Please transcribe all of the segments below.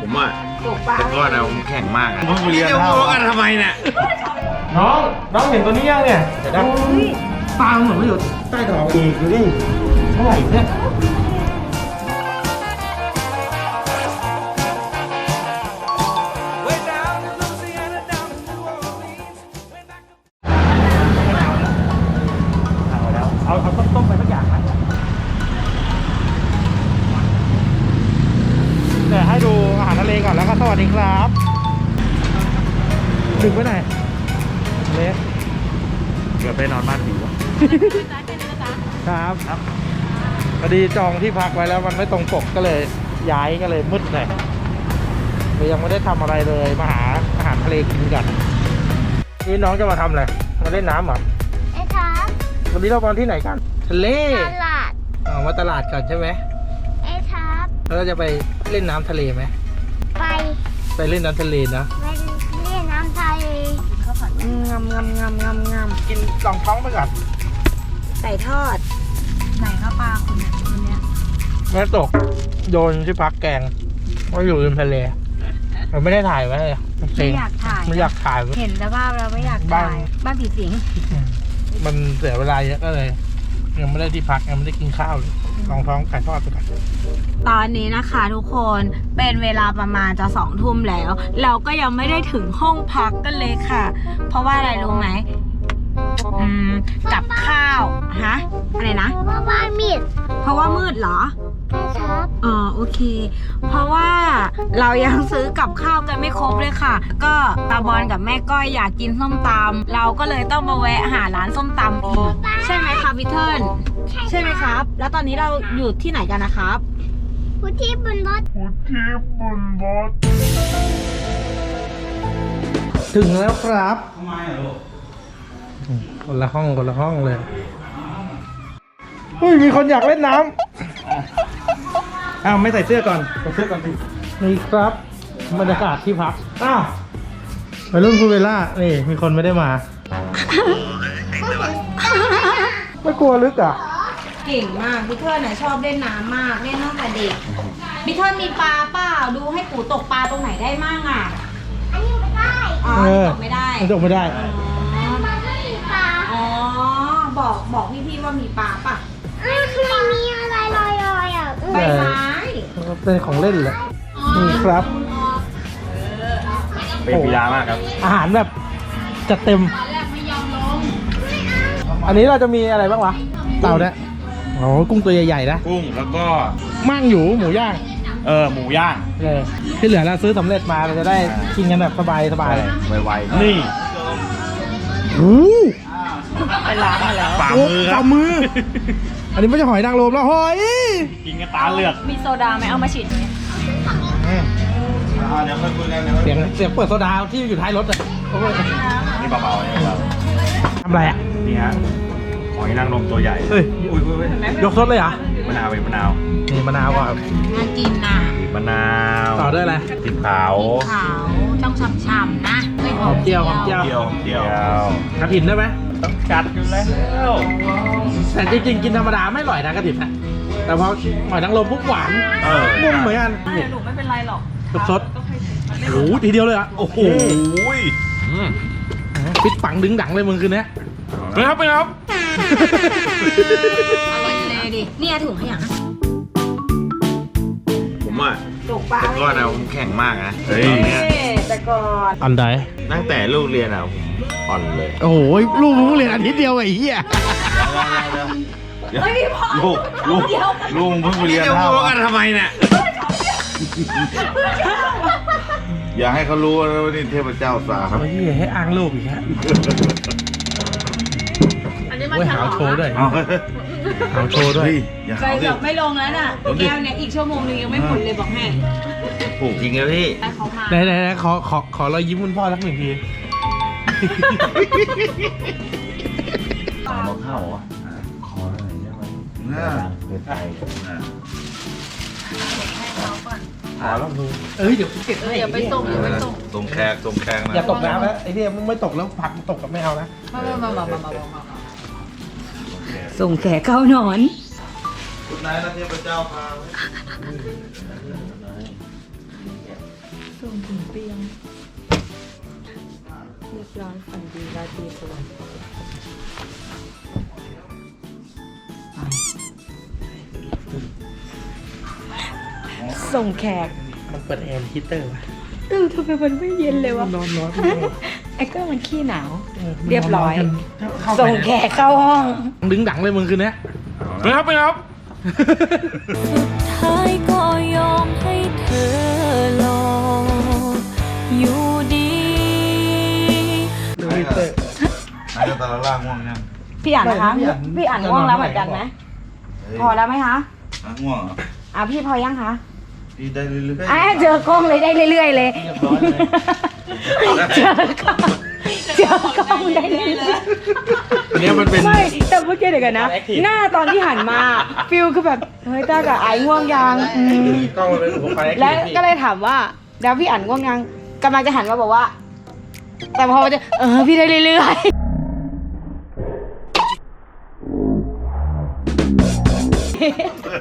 ผมอะตกปลาแต่ก่อนอะผมแข่งมากอะเพิ่งเรียนจะเท่าพูดกันทำไมเนี่ยน้อง น้องเห็นตัวนี้ยังเนี่ยเดี๋ยวนะปลาเหมือนว่าอยู่ใต้ท้องอีกดูดิเท่าไหร่เนี่ย ดึงไปไหนเล็กเกือบไปนอนบ้านผีวะครับครับพอดีจองที่พักไว้แล้วมันไม่ตรงปกก็เลยย้ายก็เลยมืดหน่อยเลยยังไม่ได้ทำอะไรเลยมาหาอาหารทะเลกินกันนี่น้องจะมาทำอะไรมาเล่นน้ำเหรอไอ้ครับวันนี้เรามาที่ไหนกัน ทะเลตลาดออกมาตลาดก่อนใช่ไหมไอ้ครับแล้วเราจะไปเล่นน้ำทะเลไหมไปไปเล่นน้ำทะเลนะไปามงามงามงามงามกินลองท้องไปก่อนไก่ทอด ไหนข้าวปลาคนเนี้ยคนเนี้ยแม่ตกโยนที่พักแกงว่าอยู่ริมทะเลมันไม่ได้ถ่ายไว้เลยไม่อยากถ่ายไม่อยากถ่ายไว้เห็นสภาพแล้วไม่อยากบ้านถ่าย บ้านผีสิง มันเสียเวลาเยอะก็เลย ยังไม่ได้ที่พักยังไม่ได้กินข้าวเลย ลองท้องไก่ทอดไปก่อนตอนนี้นะคะทุกคนเป็นเวลาประมาณจะสองทุ่มแล้ว เราก็ยังไม่ได้ถึงห้องพักกันเลยค่ะ เพราะว่าอะไรรู้ไหมอืมกับข้าวฮะอะไรนะ เพราะว่ามีดเพราะว่ามืดเหรอไอ้ครับอ๋อโอเค เพราะว่าเรายังซื้อกับข้าวกันไม่ครบเลยค่ะ ก็ตาบอลกับแม่ก้อยอยากกินส้มตำเราก็เลยต้องมาแวะหาร้านส้มตำอีกใช่ไหมคะพี่เทิร์น ใช่ไหมครับ แล้วตอนนี้เราอยู่ที่ไหนกันนะครับผู้ที่บนรถถึงแล้วครับคนละห้องคนละห้องเลย เฮ้ย มีคนอยากเล่นน้ำอ้าวไม่ใส่เสื้อก่อนใส่เสื้อก่อนสินี่ครับบรรยากาศที่พัก อ้าวไปรุ่นคูเวล่า นี่ มีคนไม่ได้มา ไม่กลัวลึกอะ เก่งมากพี่เทิร์นน่ะชอบเล่นน้ำมากเล่นตั้งแต่เด็กพี่เทิร์นมีปลาเปล่าดูให้ปู่ตกปลาตรงไหนได้มั่งอะอันนี้ไม่ได้อ๋อเออตกไม่ได้มันจบไม่ได้อ๋อมันไม่มีปลาอ๋อบอกบอกพี่ๆว่ามีปลาป่ะอ้าวทำไมมีอะไรลอยๆอะใบไม้เป็นของเล่นแหละนี่ครับ เป็นปีดามากครับอาหารแบบจัดเต็มอันนี้เราจะมีอะไรบ้างวะเต่าเนี่ย โอ้กุ้งตัวใหญ่ๆนะกุ้งแล้วก็มั่งอยู่หมูย่างเออหมูย่างเออที่เหลือเราซื้อสำเร็จมาเราจะได้กินกันแบบสบายสบายไวๆนี่โอ้ไปล้างมาแล้วฝ่าโหมือครัฝ่าบมือ อันนี้ไม่ใช่หอยนางรมแล้วหอยกินกันตาเลือกมีโซดาไหมเอามาฉีดอืมเดี๋ยวค่อยคุยกันเดี๋ยวเสียงเสียงเปิดโซดาที่อยู่ท้ายรถอะโอ้ยนี่เบาๆนี่เบาทำอะไรอะๆนี่ฮะ หอยนางรมตัวใหญ่เฮ้ยอุ้ยอุ้ยอุ้ยยกซดเลยเหรอมะนาวเป็นมะนาวนี่มะนาวก่อนน่ากินน่ะบีบมะนาวต่อด้วยอะไรพริกขาวขาวต้องฉ่ำๆนะไม่หอมเจียวหอมเจียวเดียวเดียวกระถิ่นได้ไหมต้องจัดอยู่แล้วแต่จริงๆกินธรรมดาไม่อร่อยนะกระถิ่นนะแต่พอหอยนางรมปุ๊บหวานเออนุ่มเหมือนกันหนูไม่เป็นไรหรอกสดสดโอ้โหทีเดียวเลยอะโอ้โหปิดปังดึงดังเลยมึงคืนนี้เป็นครับเป็นครับ อร่อยเลยดิเนี่ยถุงขยะผมอะตกปลาแต่ก่อนอะผมแข่งมากนะเฮ้ยตอนเนี้ยแต่ก่อนอันใดตั้งแต่ลูกเรียนอะผมอ่อนเลยโอ้โหลูกมึงเรียนอาทิตย์เดียวไอ้เหี้ยเดี๋ยวไม่มีพอลูกลูกลูกเพิ่งไปเรียนจะเท่าพูดกันทำไมเนี่ยอย่าให้เขารู้นะว่านี่เทพเจ้าสาครับไอ้เหี้ยให้อ้างลูกอีกฮะ อันนี้มันโอ้ยฉหาลองโชว์ด้วยเอาหาโชว์ด้วยเฮ้ยอย่าใจเอาดิเกือบไม่ลงแล้วน่ะแก้วเนี่ยอีกชั่วโมงนึงยังไม่หมดเลยบอกให้จริงเลยพี่ แต่เขามาไหนไหนไหนขอขอขอรอยยิ้มคุณพ่อสักหนึ่งที มองเข้าเหรอขอหน่อยได้ไหมน่าเกินไปน่าขอแล้วดูเอ้ยเดี๋ยวกูเก็บอย่าไปส่งอย่าไปส่งตรงแขกตรงแขกนะอย่าตกน้ำนะไอ้เนี่ยมึงไม่ตกแล้วผักมันตกกับไม่เอานะ มามามามามามา ส่งแขกเข้านอน คุณนายนะเทพเจ้าพาไว้ส่งถึงเตียงเรียบร้อยฝันดีราตรีสวัสดิ์ส่งแขก มันเปิดแอร์ฮีตเตอร์วะ เออทำไมมันไม่เย็นเลยวะร้อนร้อนไอ้ก็มันขี้หนาว เรียบร้อยเข้าไปส่งแขกเข้าห้อง ดึงดังเลยมึงคืนนี้ไปครับไปครับท้ายก็ยอมให้เธอลองอยู่ดีดูฮีตเตอร์อาจจะตะละล่างง่วงยังพี่อ่านนะคะไม่พี่อ่านพี่อ่านง่วงแล้วเหมือนกันไหมพอแล้วไหมคะอะง่วงเหรออะพี่พอยังคะ พี่ได้เรื่อยๆอะเจอกล้องเลยได้เรื่อย ๆ เลย เรียบร้อยเลยเจอกล้องเจอกล้องได้เรื่อยอันเนี้ยมันเป็นๆไม่แต่เมื่อกี้เดี๋ยวกันนะ Interactive หน้าตอนที่หันมา ฟิลคือแบบ เฮ้ยตากับไอ้ง่วงยังอืมกล้องมันเป็นอุปกรณ์แล้วก็เลยถามว่าแล้วพี่อ่านง่วงยังกำลังจะหันมาบอกว่า แต่พอจะเออพี่ได้เรื่อยๆ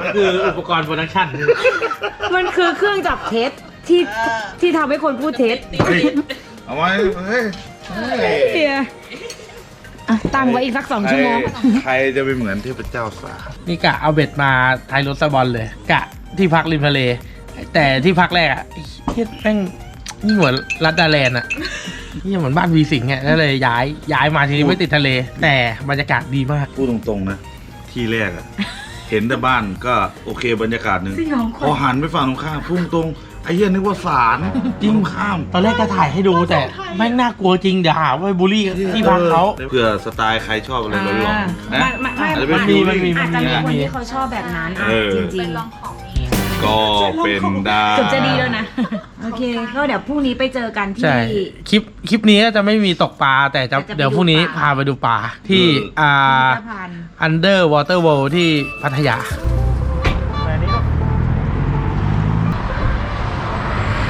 มันคืออุปกรณ์โปรดักชั่น มันคือเครื่องจับเท็จที่ที่ทำให้คนพูดเท็จเฮ้ยเอาไว้เฮ้ยเฮียอะตั้งไว้อีกสักสองชั่วโมง ใครจะไปเหมือนเทพเจ้าสานี่กะเอาเบ็ดมาท้ายรถสะบอลเลย กะที่พักริมทะเล แต่ที่พักแรกอะเฮียแม่งนี่เหมือนรัดดาแลนด์อะนี่เหมือนบ้านวีสิงห์อะก็เลยย้ายย้ายมาทีนี้ไม่ติดทะเล แต่บรรยากาศดีมาก พูดตรงๆนะ ที่แรกอะ เห็นแต่บ้านก็โอเคบรรยากาศหนึ่งสยองขพวัอญหันไปฝั่งตรงข้ามพุ่งตรงไอ้เหี้ยนึกว่าศาลจริงข้ามตอนแรกจะถ่ายให้ดูแต่แม่งน่ากลัวจริงเดี๋ยวหาว่าบูลลี่ที่พักเขา เผื่อสไตล์ใครชอบอะไรร้อนๆนะมันมันอาจจะมัเป็นนมีมันมี อาจจะมีคนมีที่เขาชอบแบบนั้นอะเออ จริงๆก็เป็นได้เกือบจะดีแล้วนะ โอเค ก็เดี๋ยวพรุ่งนี้ไปเจอกันที่ ใช่คลิปคลิปนี้ก็จะไม่มีตกปลาแต่จะแต่จะไปเดี๋ยวพรุ่งนี้ดูปลา พาไปดูปลาที่อ่าพิพิธภัณฑ์ Underwater World ที่พัทยา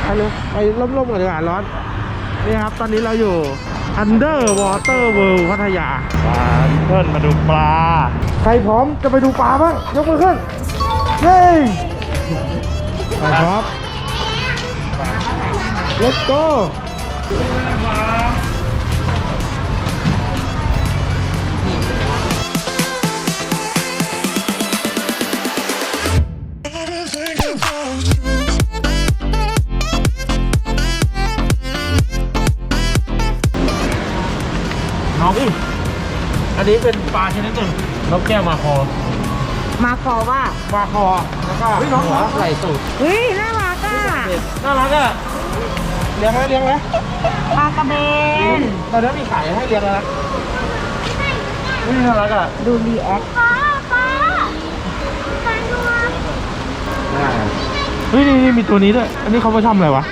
ไปเลยไปร่มๆกันดีกว่าร้อน นี่ครับ ตอนนี้เราอยู่ Underwater World พัทยาปลาเพื่อนมาดูปลา ใครพร้อมจะไปดูปลาบ้าง ยกมือขึ้น เฮ้ยไปพร้อม Let's go น้องอีอันนี้เป็นปลาชนิดหนึ่งนกแก้วมาคอ มาคอว่ามาคอ แล้วก็หัวไหล่สูตรเฮ้ยน่ารักอะ น่ารักอะ เลี้ยงไหมเลี้ยงไหมปลากระเบนตอนนี้มีขายให้เลี้ยงแล้วนะนี่น่ารักอะดูรีแอคเฮ้ยนี่นี่มีตัวนี้ด้วย อันนี้เขาไปทำอะไรวะ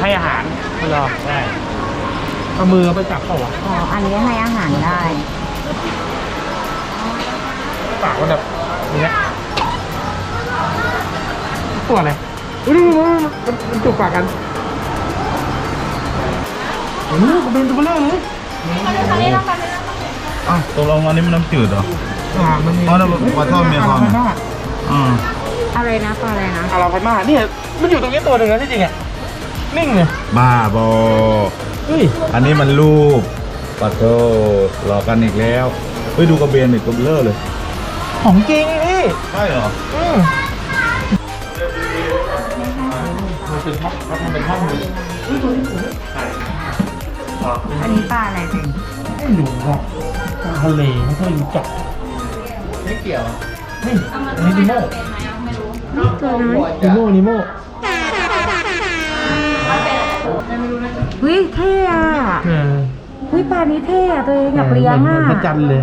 ให้อาหารเหรอใช่เอามือไปจับเขาวะอ๋อ อันนี้ให้อาหารได้ ปากมันแบบอย่างเงี้ยตัวอะไรอุ้ยนี่มันมันมันจุกปากกัน โอ้โหมันเป็นตัวเบลอเลยอ้าวตกลงอันนี้มันน้ำจืดเหรอ อ่ามันมีอ๋อแล้วปลาทอดเมียพรอาราพันมาอืมอะไรนะปลาอะไรนะ อาราพันมาเนี่ยมันอยู่ตรงนี้ตัวหนึ่งนะที่จริงอะ นิ่งเลยบ้าบอ เฮ้ย อันนี้มันรูปปะโตหลอกกันอีกแล้วเฮ้ยดูกระเบนอีกตัวเบลอเลย ของจริงพี่ใช่เหรออืมมันเป็นห้องมันทำเป็นห้องเลย อันนี้ปลาอะไรสิไม่รู้อะทะเลไม่ค่อยรู้จักไม่เกี่ยวนี่อันนี้นิโม่ตัวน้อยนิโม่นิโม่เฮ้ยเท่อะเออเฮ้ยปลานี้เท่อะตัวเองอยากเลี้ยงหมือะนพระจันทร์เลย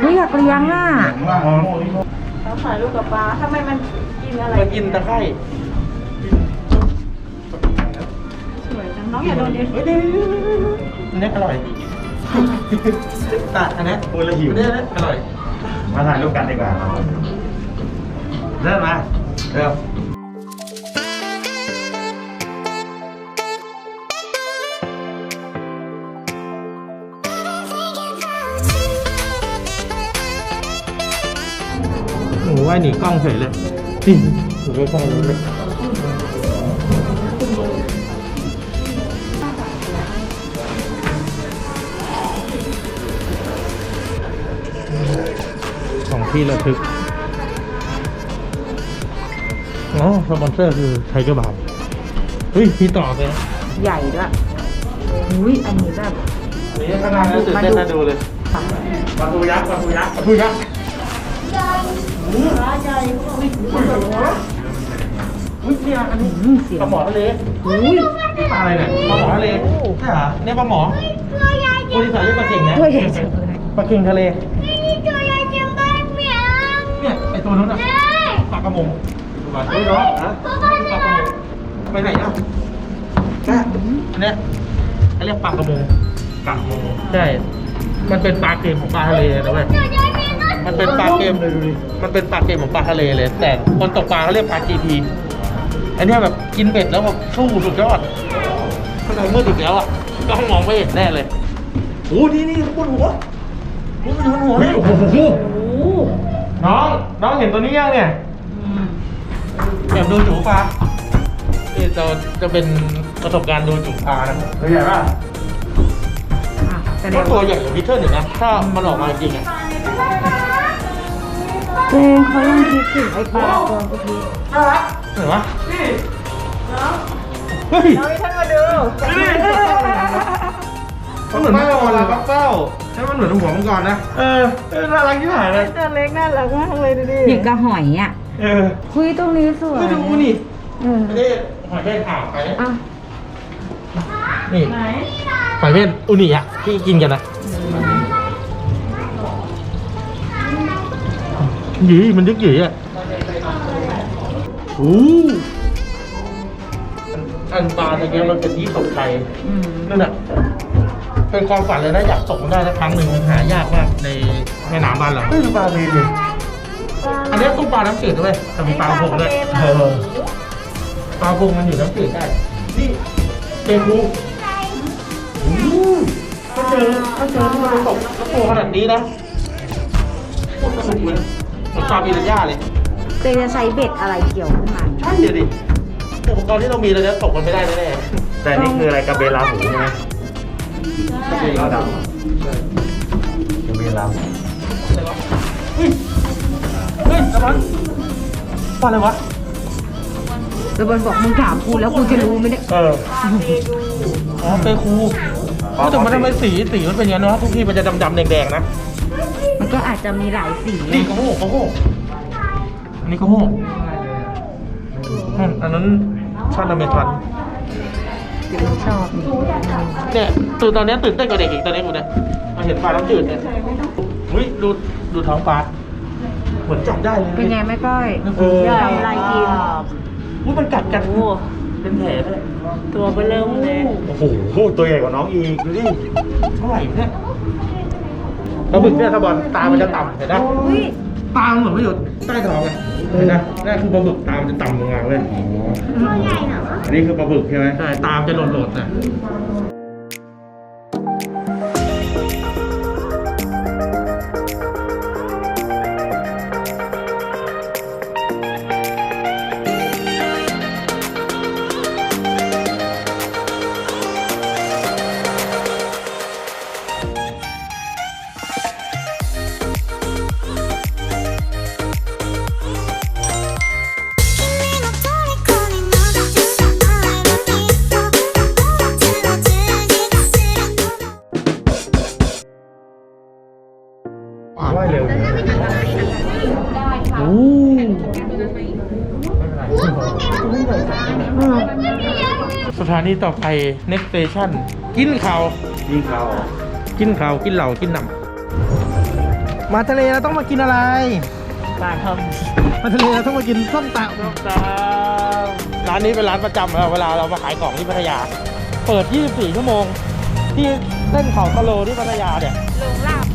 เฮ้ยอยากเลี้ยงอะอ๋อถ่ายรูปกับปลาทำไมมันกินอะไรมากินตะไคร้ น้องอย่าโดนเด็เฮ้ยอันนี้อร่อยตัดอันนี้พูแล้วหิวอันนี้อร่อย มาถ่ายรูปกันดีกว่าเริ่มมาเริ่มโอ้โหว่ายหนีกล้องเฉยเลยนี่อยู่ใกล้ๆเลย ที่ระทึก อ๋อ สปอนเซอร์คือไทเกอร์บาร์เฮ้ย มีต่อเลยนะใหญ่ด้วยอุ้ยอันนี้แบบนี่ข้างหน้าน่าตื่นเต้นน่าดูเลยปลาทูยักษ์ปลาทูยักษ์ปลาทูยักษ์อุ้ยเนี่ยอันนี้ปลาหมอทะเลอุ้ยนี่ปลาอะไรเนี่ยปลาหมอทะเลใช่เหรอเนี่ยปลาหมอคนที่สายเรียกปลาเข่งนะตัวใหญ่จังเลยปลาเข่งทะเลเนี่ยไอ ตัวนู้นอะปลากระมงดูมาเฮ้ยเนาะปลากระมงไปไหนอะแม่อันเนี้ยเขาเรียกปลากระมงกระมงใช่ มันเป็นปลาเกมของปลาทะเลนะเว้ยมันเป็นปลาเกมเลยดูดิ มันเป็นปลาเกมของปลาทะเลเลย แต่คนตกปลาเขาเรียกปลา GT อันเนี้ยแบบกินเบ็ดแล้วแบบสู้สุดยอดข้างในมืดอีกแล้วอะก็มองไม่เห็นแน่เลยโอ้นี่นี่บนหัวนี่มันอยู่บนหัวโอ้โหน้องน้องเห็นตัวนี้ยังเนี่ยแบบดูจูปลานี่จะจะเป็นประสบการณ์ดูจูปลานะตัวใหญ่ป่ะอะแสดก็งตัวใหญ่กว่าพิเทอร์หนึ่งนะ ถ้ามันออกมาจริงๆอะเจนเขายังคิดถึงไอ้ปลาตัวเมื่อกี้น่ารักเห็นปะนี่เฮ้ยเราให้ท่านมาดู มันเหมือนมังกรอะปักเป้าใช่มันเหมือนหัวมังกรนะ เออเออน่ารักที่หายเลยตัวเล็กน่ารักมากเลยดูดิอย่างกระหอยอะเออคุยตรงนี้สวยก็ดูนี่เอออันนี้หอยเม่นผ่าไปอะนี่หอยเม่นอุนิอะที่กินกันนะหยีมันยึกหยีอะโอ้อันปลาตะเกียบมันเป็นที่ตกไทยอืมนั่นแหละ เป็นความฝันเลยนะอยากตกมันได้สักครั้งหนึ่งมันหายากมากในแม่น้ำบ้านเราไม่ดูปลาเลยดิอันนี้ตู้ปลาน้ำจืดด้วยแต่มีปลากระพงด้วยเออปลากระพงมันอยู่น้ำจืดได้นี่เป็นรูโอ้โหถ้าเจอถ้าเจอที่มันตกแล้วตัวขนาดนี้นะโคตรสนุกเลยเหมือนปลาปีรัญญาเลยเจนจะใช้เบ็ดอะไรเกี่ยวขึ้นมาใช่เดี๋ยวดิอุปกรณ์ที่เรามีเราจะตกมันไม่ได้แน่ๆแต่นี่คืออะไรกระเบนลาหูใช่ไหม กระเบนลาดกระเบนลาหูอะไรวะเฮ้ยเฮ้ยตะวันปลาอะไรวะแล้วบอลบอกมึงถามกูแล้วกูจะรู้ไหมเนี่ยเอออ๋อเปคูแต่มันทำไมสีสีมันเป็นอย่างนั้นวะทุกทีมันจะดำๆแดงๆนะมันก็อาจจะมีหลายสีนี่กระโหกกระโหกอันนี้กระโหกนั่นอันนั้นชาติอเมริกัน ชอบนี่เนี่ยตื่นตอนเนี้ยตื่นเต้นกว่าเด็กอีกตอนนี้กูเนี่ยมาเห็นปลาน้ำจืดเนี่ยอุ้ยดูดูท้องปลาเหมือนจับได้เลยเป็นไงแม่ก้อยเออทำอะไรกินอุ้ยมันกัดกันเป็นแผลเลยตัวเบลเริ่มเลยโอ้โหตัวใหญ่กว่าน้องอีกดูดิเท่าไหร่เนี่ยปลาบึกเนี่ยถ้าบอลตามันจะต่ำเห็นไหมอุ้ยตามันเหมือนไม่อยู่ใต้ท้องไงเห็นไหมนั่นคือปลาบึกตามันจะต่ำลงมาเว้ยอันนี้คือปลาบึกใช่ไหมใช่ตามนจะโหลดๆนะ ถานีต่อไป next station กินข้าวยิ่งเขากินข้าวกินเหล่ากินหนำมาทะเลเราต้องมากินอะไรปลาทมาทะเลเราต้องมากินส้มตำส้มตำร้านนี้เป็นร้านประจำเราเวลาเรามาขายของที่พัทยา เปิด 24 ชั่วโมง ที่เส้นเขาตะโลที่พัทยาเนี่ยำลงลาบ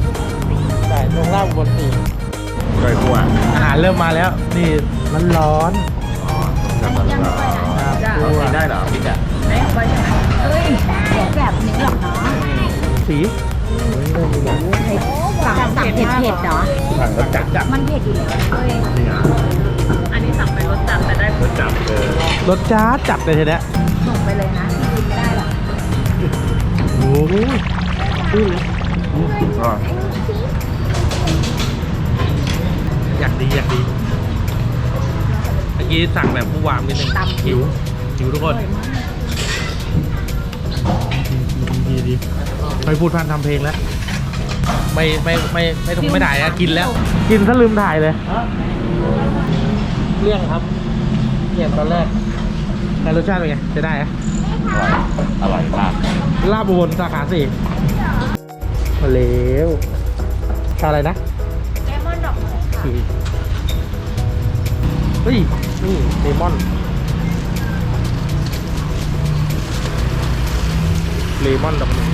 ใช่ลงล่างบนสีไก่ขั่วอาหารเริ่มมาแล้ว นี่มันร้อนกับมันเราได้เหรอพี่จ๋าเอ้ยแบบนี้หรอกเนาะสีสั่งสั่งเผ็ดเผ็ดๆเหรอสั่งรสจัดจัดมันเผ็ดอยู่แล้วเอ้ยนี่อะอันนี้สั่งเป็นรสจัดแต่ได้รสจัดเออรสจ้าดจัดเลยทีเนี้ยส่งไปเลยนะที่กินไม่ได้หรอกโอ้โหก็อยากดีอยากดีเมื่อกี้สั่งแบบผู้วางนิดนึงหิวหิวทุกคน ดีดีดีไม่พูดพันทำเพลงแล้ว ไม่ไม่ไม่ไม่ต้องไม่ถ่ายอะกินแล้ว กินซะลืมถ่ายเลยเลี่ยงครับเลี่ยงตอนแรกแต่รสชาติเป็นไงจะได้อะอร่อยมากลาบอุบลสาขาสี่มาแล้วชาอะไรนะเลมอนดอกไม้ค่ะเฮ้ยนี่เลมอน เลมอนดอกไม้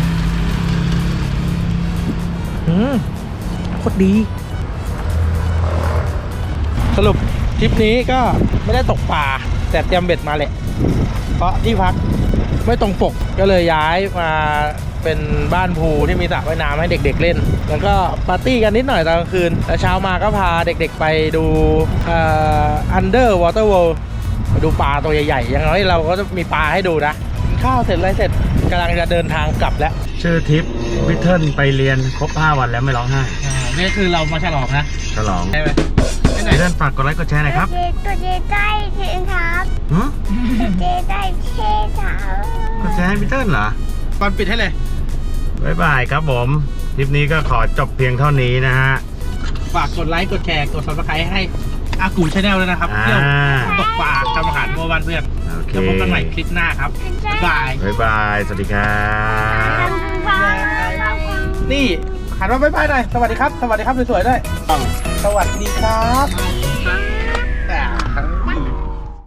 อืมโคตรดี สรุปทริปนี้ก็ไม่ได้ตกป่า แต่เตรียมเบ็ดมาแหละ เพราะที่พักไม่ตรงปกก็เลยย้ายมาเป็นบ้านพูที่มีสระว่ายน้ำให้เด็ก ๆ เล่น แล้วก็ปาร์ตี้กันนิดหน่อยตอนกลางคืน แล้วเช้ามาก็พาเด็กๆไปดูเอ่อ Under Water World ไปดูปลาตัวใหญ่ๆ อย่างน้อยเราก็จะมีปลาให้ดูนะกินข้าวเสร็จอะไรเสร็จ กำลังจะเดินทางกลับแล้วชื่อทริปวิเทิร์นไปเรียนครบ 5 วันแล้วไม่ร้องไห้อ่านี่คือเรามาฉลองนะฉลองใช่ไหมไปไหนวิเทิร์นฝากกดไลค์กดแชร์หน่อยครับตัวเจได้เทครับหึตัวเจได้เทครับกดแชร์ให้วิเทิร์นเหรอก่อนปิดให้เลยบ๊ายบายครับผมทริปนี้ก็ขอจบเพียงเท่านี้นะฮะ ฝากกดไลค์กดแชร์กด subscribe ให้อากูชาแนลด้วยนะครับอ่าเที่ยวตกปลาทำอาหารมัวบ้านเพื่อนโอ เคเดี๋ยวพบกันใหม่คลิปหน้าครับบ๊ายบาย บ๊ายบาย สวัสดีครับนี่หันมาบ๊ายบายหน่อย สวัสดีครับ สวัสดีครับสวยๆด้วย สวัสดีครับ